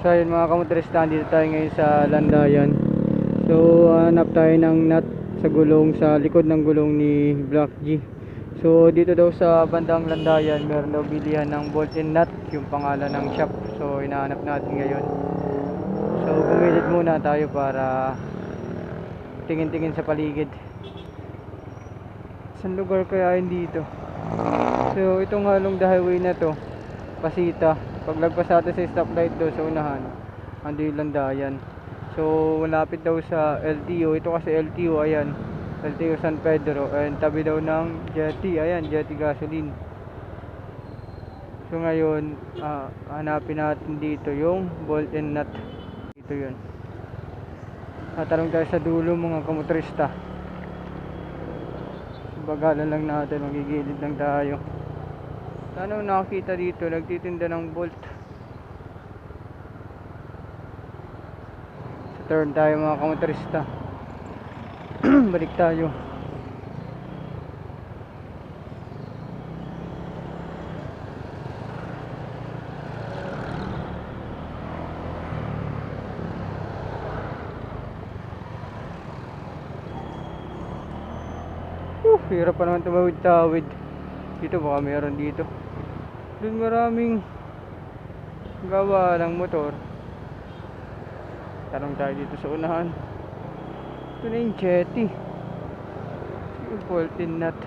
So ayun mga kamotorista, dito tayo ngayon sa Landayan. So hanap tayo ng nut sa gulong, sa likod ng gulong ni Black G. So dito daw sa bandang Landayan, meron daw bilihan ng bolt and nut, yung pangalan ng shop. So hinahanap natin ngayon. So bumilid muna tayo para tingin-tingin sa paligid. Saan lugar kaya yun dito? So itong halong the highway na to, Pasita. Paglagpas natin sa stoplight doon sa unahan, ando yung landayan. So malapit daw sa LTO. Ito kasi LTO, ayan. LTO San Pedro. And tabi daw ng Jetty, ayan, Jetty Gasoline. So ngayon, ah, hanapin natin dito yung bolt and nut. Dito yun. Tatanong tayo sa dulo mga kamotorista. Bagalan lang natin, magigilid lang tayo. Ano nakakita dito, nagtitinda ng bolt. Sa turn tayo mga kamotorista. Balik tayo. Uh, hirap pa naman tumawid-tawid. Dito baka meron dito. Doon maraming gawa ng motor. Tanong tayo dito sa unahan. Ito na yung jetty. Yung bolted nut.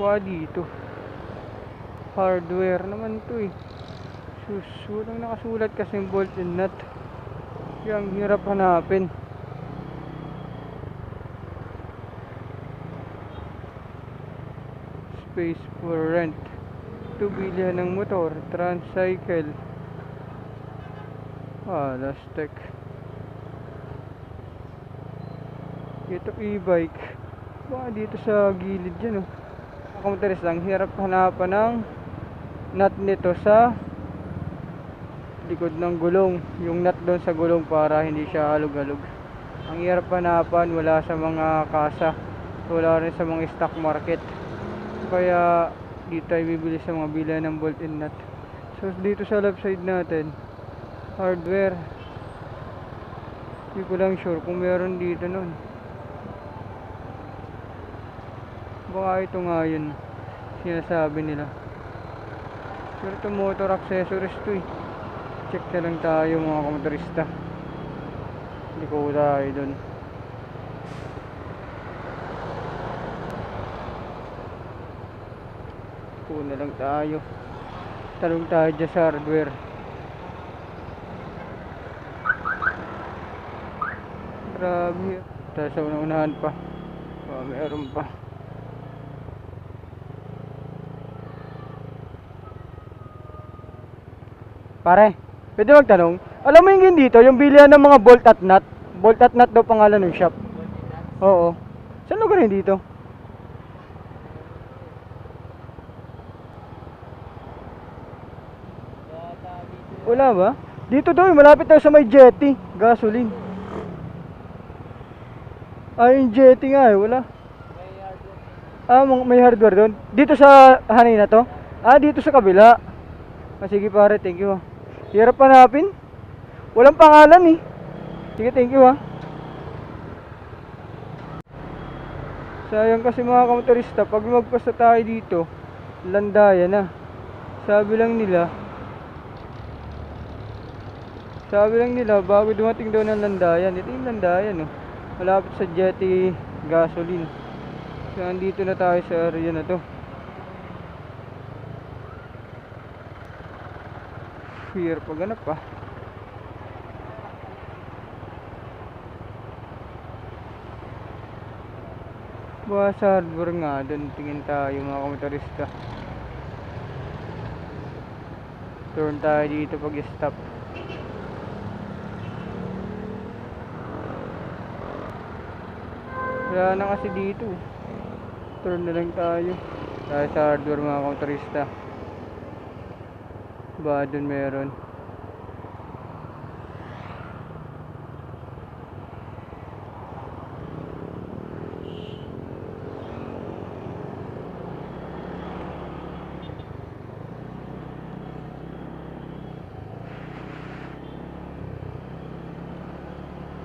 Baka dito. Hardware naman to eh. Sus, walang nakasulat kasi yung bolt and nut. Ang hirap hanapin. Space for rent. 2 billion ng motor. Transcycle. Ah, last tech. Ito e-bike. Baka dito sa gilid dyan oh. Kamotoris lang, hirap hanapan ng nut nito sa likod ng gulong yung nut doon sa gulong para hindi siya halog-halog ang hirap hanapan wala sa mga kasa wala rin sa mga stock market kaya dito tayo bibili sa mga bila ng bolt and nut. So dito sa left side natin hardware. Hindi ko lang sure kung meron dito nun. Baka ito nga yun sinasabi nila. Pero ito motor accessories to eh. Check na lang tayo mga kamotorista. Hindi ko tayo dun Kuna lang tayo Talong tayo dyan sa hardware Grabe Tayo sa unang-unahan pa oh, Meron pa Pare, pwede magtanong? Alam mo yung yun dito, yung bilihan ng mga bolt at nut? Bolt at nut daw pangalan ng shop. Oo. Saan lugar yun dito? Wala ba? Dito daw, malapit daw sa may jetty. Gasoline. Ah, yung jetty nga eh, wala. Ah, mga- may hardware doon. Dito sa hanay na to? Ah, dito sa kabila. Ah, sige pare, thank you. ah. Hirap hanapin. Walang pangalan eh. Sige, thank you ah. Sayang kasi mga kamotorista, pag magpasta tayo dito, landayan na. Sabi lang nila, sabi lang nila, bago dumating daw ng landayan, ito yung landayan oh. Malapit sa jetty gasoline. So, andito na tayo sa area na to. Fear pag ganap pa. Baka sa hardware nga, doon tingin tayo mga komotorista. Turn tayo dito pag wala na kasi dito eh. turn na lang tayo. Tayo sa hardware mga kontrista ba dun meron.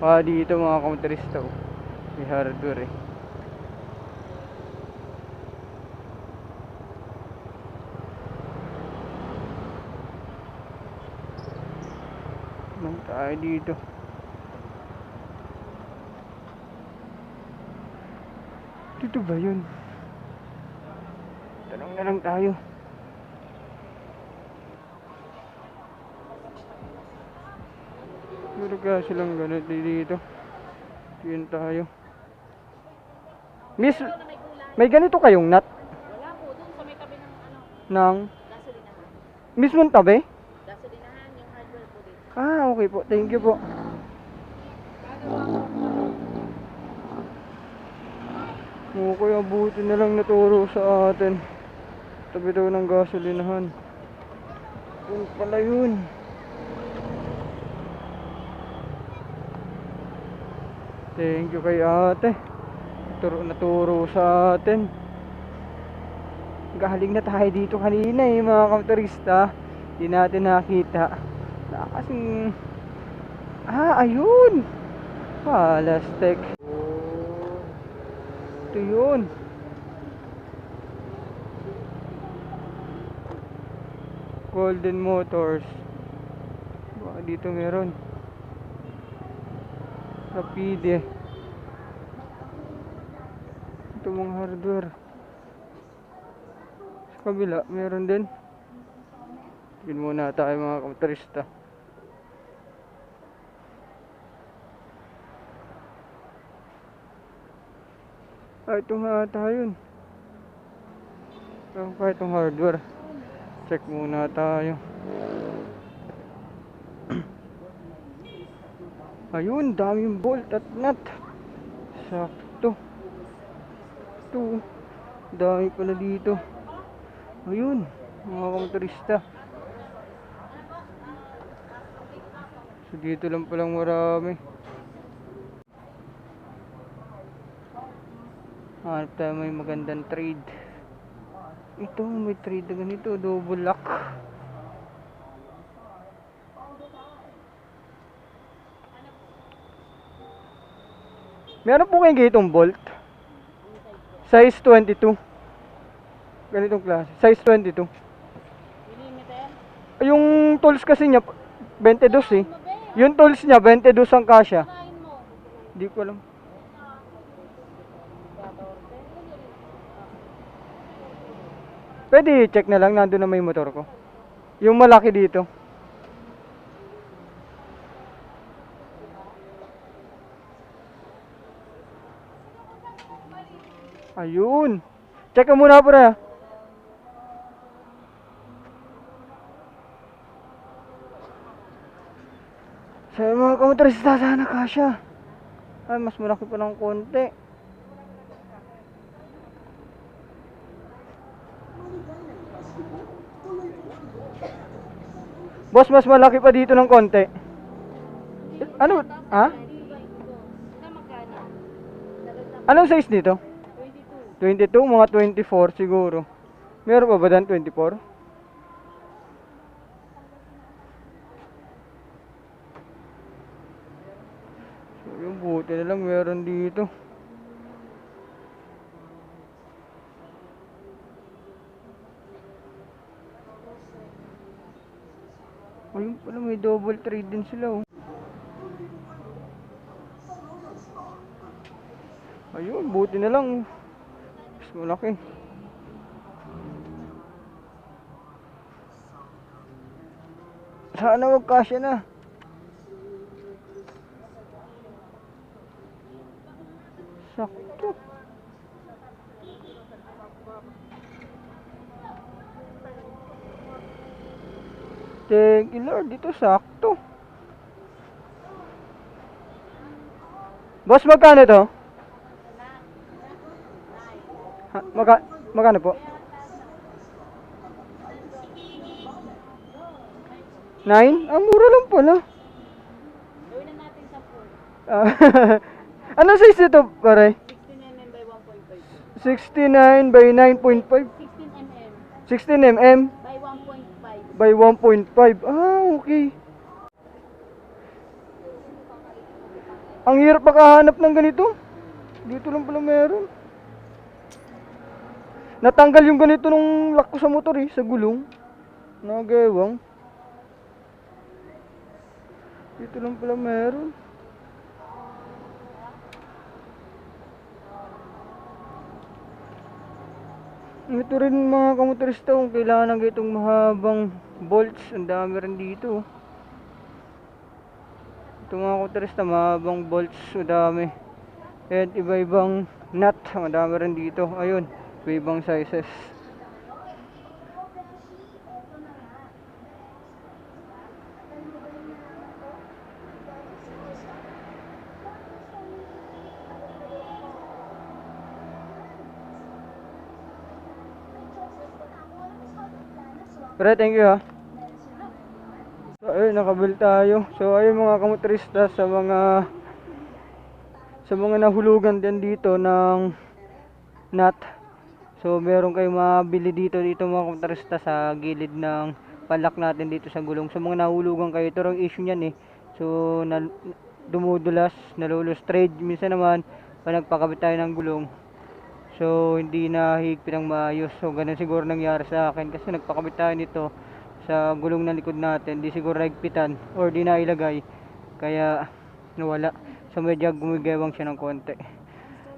Ah, dito mga counterista oh. May hardware eh. Nang tayo dito. Dito ba yun? Tanong na lang tayo. Kaya silang ganun dito. Yun tayo. Miss, may ganito kayong nut Wala po, dun sa may tabi ng ano, ng gasolinahan. mismong tabi? Gasolinahan, yung hardware po dito. Ah, okay po. Thank you po. Okay, abuti na lang naturo sa atin. Tabi daw ng gasolinahan. Yun pala yun. Thank you kay ate. Turo naturo sa atin. Galing na tayo dito kanina eh mga kamotorista. Hindi natin nakita. Na kasing... Ah, ayun! Palastek. Ito yun. Golden Motors. Baka dito meron. Rapide. Ito mga hardware. Sa kabila, meron din. Tignan muna tayo mga kamotorista. Ah, ito nga ata yun. Ito pa itong hardware. Check muna tayo. Ayun, daming bolt at nut. Sakto. Ito, dami pala dito. Ayun, mga kamotorista. So dito lang palang marami. Hanap tayo may magandang trade. Ito, may trade na ganito, double lock. Meron po kayong ganitong bolt? Size 22. Ganitong klase. Size 22. Millimeter? Yung tools kasi niya, 22 eh. Yung tools niya, 22 ang kasya. Hindi ko alam. Pwede check na lang, nandun na may motor ko. Yung malaki dito. Ayun. Check ka muna pre. Sa mga kamotorista sana kasya. Ay, mas malaki pa ng konti. Boss, mas malaki pa dito ng konti. Ano? Ha? Anong size dito? 22. 22, mga 24 siguro. Meron pa ba dan 24? So, yung buti na lang meron dito. Ayun pala, may double trade din sila oh. Ayun, buti na lang. Malaki. Sana wag kasya na. Sakto. Thank you Lord, dito sakto. Boss, magkano to? Ha, magka, magkano po? Nine? Ang mura lang pala. Gawin na natin sa 4. Ah, ano size ito, pare? 16 mm by 1.5. 69 by 9.5. 16 mm 16 mm by 1.5. by 1.5. Ah, okay. Ang hirap makahanap ng ganito. Dito lang pala meron. Natanggal yung ganito nung lock ko sa motor eh, sa gulong. Nagewang. Dito lang pala meron. Ito rin mga kamotorista kung kailangan ng itong mahabang bolts. Ang dami rin dito. Ito mga kamotorista, mahabang bolts. Ang dami. And iba-ibang nut. Madami rin dito. Ayun, iba-ibang sizes. Pero thank you ha. So ayun, nakabil tayo. So ayun mga kamotorista sa mga sa mga nahulugan din dito ng nut. So meron kayong mabili dito dito mga kamotorista sa gilid ng palak natin dito sa gulong. Sa mga nahulugan kayo, ito ang issue niyan eh. So na, dumudulas, nalulustrade. Minsan naman, pag nagpakabit tayo ng gulong, So, hindi na higpit ng maayos. So, ganun siguro nangyari sa akin. Kasi nagpakabit tayo nito sa gulong ng likod natin. Di siguro higpitan or di na ilagay. Kaya, nawala. So, medyo gumigewang siya ng konti.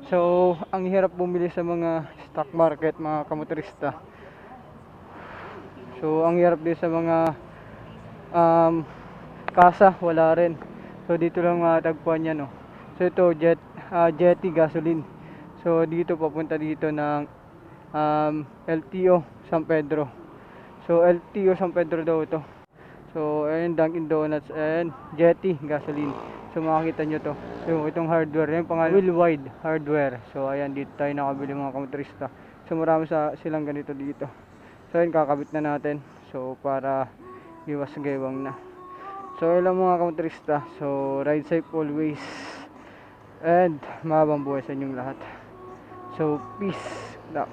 So, ang hirap bumili sa mga stock market, mga kamotorista. So, ang hirap din sa mga um, kasa, wala rin. So, dito lang matagpuan yan, no. So, ito, jet, ah, jetty gasoline. So dito papunta dito ng um, LTO San Pedro. So LTO San Pedro daw ito. So ayun Dunkin Donuts and Jetty gasoline. So makikita nyo to. So itong hardware, yung pangalan Will Wide Hardware. So ayan dito tayo nakabili mga kamotorista. So marami sa silang ganito dito. So ayun kakabit na natin. So para iwas gaywang na. So ayun lang mga kamotorista. So ride safe always. And mahabang buhay sa inyong lahat. So, peace. Na.